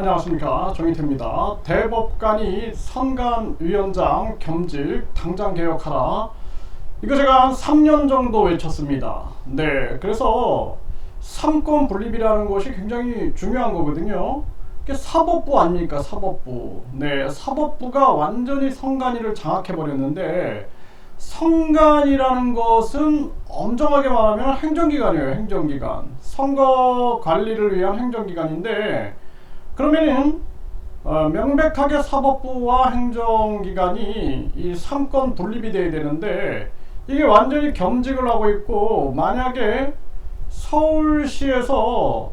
안녕하십니까 정희태입니다. 대법관이 선관위원장 겸직 당장 개혁하라. 이거 제가 한 3년 정도 외쳤습니다. 네, 그래서 삼권 분립이라는 것이 굉장히 중요한 거거든요. 이게 사법부 아닙니까 사법부. 네, 사법부가 완전히 선관위를 장악해 버렸는데 선관이라는 것은 엄정하게 말하면 행정기관이에요. 행정기관. 선거 관리를 위한 행정기관인데 그러면은 어, 명백하게 사법부와 행정기관이 이 삼권 분립이 돼야 되는데 이게 완전히 겸직을 하고 있고 만약에 서울시에서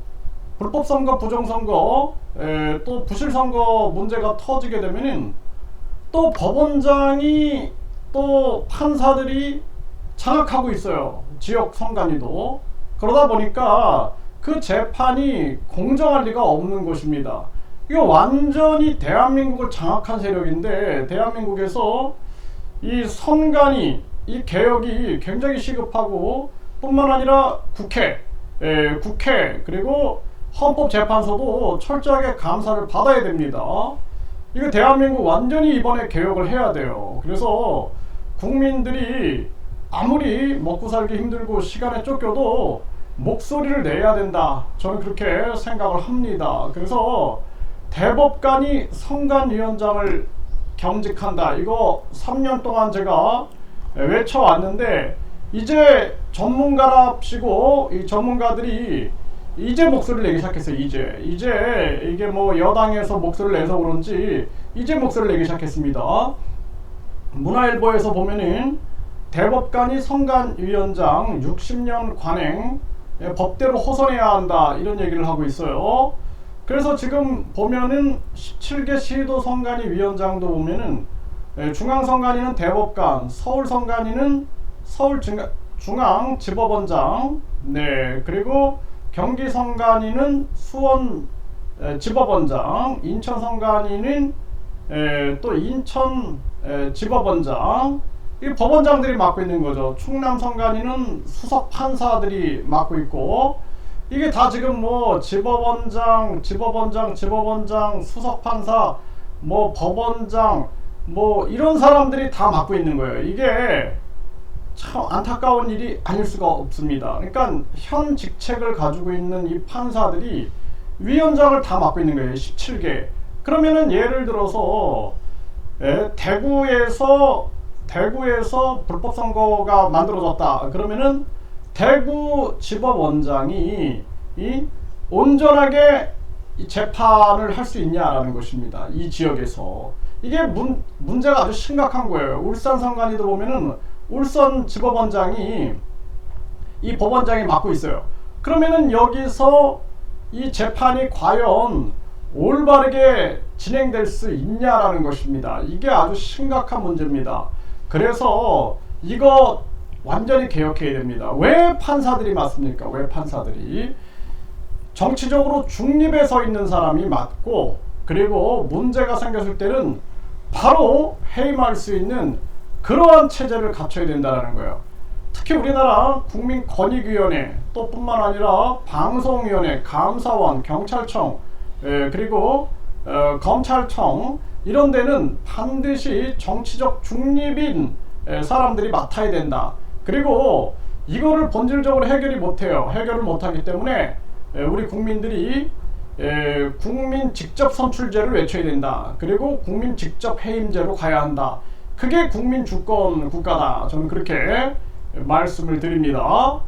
불법 선거, 부정 선거, 에, 또 부실 선거 문제가 터지게 되면은 또 법원장이 또 판사들이 장악하고 있어요. 지역 선관위도. 그러다 보니까 그 재판이 공정할 리가 없는 것입니다. 이거 완전히 대한민국을 장악한 세력인데 대한민국에서 이 선관위 이 개혁이 굉장히 시급하고 뿐만 아니라 국회, 에, 국회 그리고 헌법재판소도 철저하게 감사를 받아야 됩니다. 이거 대한민국 완전히 이번에 개혁을 해야 돼요. 그래서 국민들이 아무리 먹고 살기 힘들고 시간에 쫓겨도 목소리를 내야 된다. 저는 그렇게 생각을 합니다. 그래서 대법관이 선관위원장을 겸직한다. 이거 3년 동안 제가 외쳐왔는데 이제 전문가랍시고 이 전문가들이 이제 목소리를 내기 시작했어요. 이제 이제 이게 뭐 여당에서 목소리를 내서 그런지 이제 목소리를 내기 시작했습니다. 문화일보에서 보면은 대법관이 선관위원장 60년 관행 예, 법대로 호선해야 한다 이런 얘기를 하고 있어요. 그래서 지금 보면은 17개 시도 선관위 위원장도 보면은 예, 중앙 선관위는 대법관, 서울 선관위는 서울 중앙, 중앙 지법원장, 네 그리고 경기 선관위는 수원 에, 지법원장, 인천 선관위는 에, 또 인천 에, 지법원장, 이 법원장들이 맡고 있는 거죠. 충남 선관위는 수석 판사들이 맡고 있고 이게 다 지금 뭐 지법원장, 지법원장, 지법원장, 수석 판사, 뭐 법원장, 뭐 이런 사람들이 다 맡고 있는 거예요. 이게 참 안타까운 일이 아닐 수가 없습니다. 그러니까 현 직책을 가지고 있는 이 판사들이 위원장을 다 맡고 있는 거예요. 17개. 그러면은 예를 들어서 에, 대구에서 대구에서 불법 선거가 만들어졌다. 그러면은 대구 지법원장이 이 온전하게 이 재판을 할 수 있냐라는 것입니다. 이 지역에서 이게 문, 문제가 아주 심각한 거예요. 울산 선관위도 보면은 울산 지법원장이 이 법원장이 맡고 있어요. 그러면은 여기서 이 재판이 과연 올바르게 진행될 수 있냐라는 것입니다. 이게 아주 심각한 문제입니다. 그래서 이거 완전히 개혁해야 됩니다. 왜 판사들이 맞습니까? 왜 판사들이? 정치적으로 중립에 서 있는 사람이 맞고 그리고 문제가 생겼을 때는 바로 해임할 수 있는 그러한 체제를 갖춰야 된다는 거예요. 특히 우리나라 국민권익위원회 또 뿐만 아니라 방송위원회, 감사원, 경찰청 에, 그리고 어, 검찰청 이런 데는 반드시 정치적 중립인 에, 사람들이 맡아야 된다. 그리고 이거를 본질적으로 해결이 못해요. 해결을 못하기 때문에 에, 우리 국민들이 에, 국민 직접 선출제를 외쳐야 된다. 그리고 국민 직접 해임제로 가야 한다. 그게 국민 주권 국가다. 저는 그렇게 말씀을 드립니다.